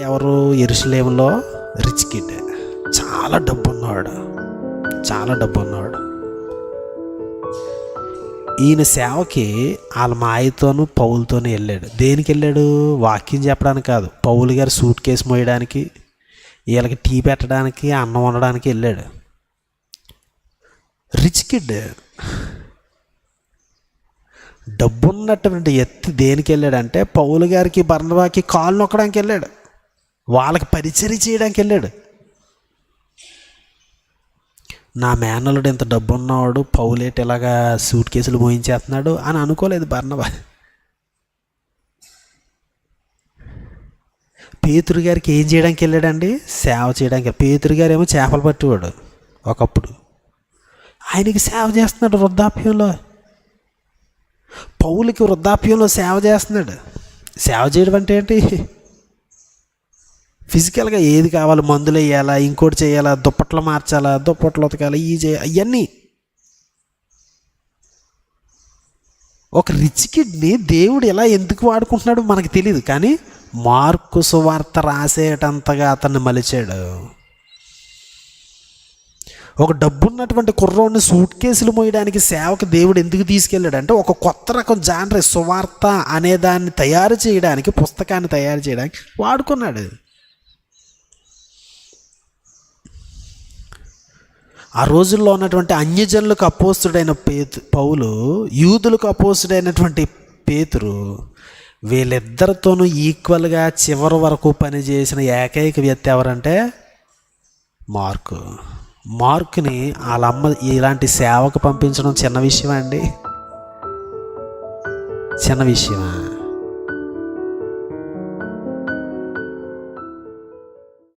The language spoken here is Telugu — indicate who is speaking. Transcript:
Speaker 1: ఎవరు ఎరుసలేములో రిచ్ కిడ్. చాలా డబ్బు ఉన్నవాడు చాలా డబ్బు ఉన్నవాడు ఈయన సేవకి వాళ్ళ మాయతోనూ పౌలతోనే వెళ్ళాడు. దేనికి వెళ్ళాడు? వాక్యం చెప్పడానికి కాదు. పౌలు గారు సూట్ కేసు మోయడానికి వీళ్ళకి టీ పెట్టడానికి అన్నం వండడానికి వెళ్ళాడు. రిచ్ కిడ్ డబ్బున్నటువంటి ఎత్తి దేనికి వెళ్ళాడంటే పౌలు గారికి బర్ణబాకి కాలు నొక్కడానికి వెళ్ళాడు. వాళ్ళకి పరిచర్య చేయడానికి వెళ్ళాడు. నా మేనలుడు ఇంత డబ్బు ఉన్నవాడు పౌలేట్ ఇలాగా సూట్ కేసులు మోయించేస్తున్నాడు అని అనుకోలేదు బర్ణబా పేతురు గారికి ఏం చేయడానికి వెళ్ళాడండి? సేవ చేయడానికి. పేతురు గారు ఏమో చేపలు పట్టేవాడు ఒకప్పుడు. ఆయనకి సేవ చేస్తున్నాడు వృద్ధాప్యంలో. పౌలకి వృద్ధాప్యంలో సేవ చేస్తున్నాడు. సేవ చేయడం అంటే ఏంటి? ఫిజికల్గా ఏది కావాలి మందులు వేయాలా ఇంకోటి చేయాలా దుప్పట్లు మార్చాలా దుప్పట్లు ఉతకాలి ఈ చేయాలి అవన్నీ ఒక రిచ్ కిడ్ని దేవుడు ఎలా ఎందుకు వాడుకుంటున్నాడో మనకు తెలియదు కానీ మార్కు సువార్త రాసేటంతగా అతన్ని మలిచాడు. ఒక డబ్బున్నటువంటి కుర్రోడిని సూట్ కేసులు మోయడానికి సేవకు దేవుడు ఎందుకు తీసుకెళ్ళాడు అంటే ఒక కొత్త రకం జానరీ సువార్త అనే దాన్ని తయారు చేయడానికి పుస్తకాన్ని తయారు చేయడానికి వాడుకున్నాడు ఆ రోజుల్లో ఉన్నటువంటి అన్యజనులకు అపోస్తుడైన పేతు పౌలు యూదులకు అపోస్తుడైనటువంటి పేతురు వీళ్ళిద్దరితోనూ ఈక్వల్గా చివరి వరకు పనిచేసిన ఏకైక వ్యక్తి ఎవరంటే మార్కు. మార్కుని వాళ్ళ అమ్మ ఇలాంటి సేవకు పంపించడం చిన్న విషయమా అండి? చిన్న విషయమా?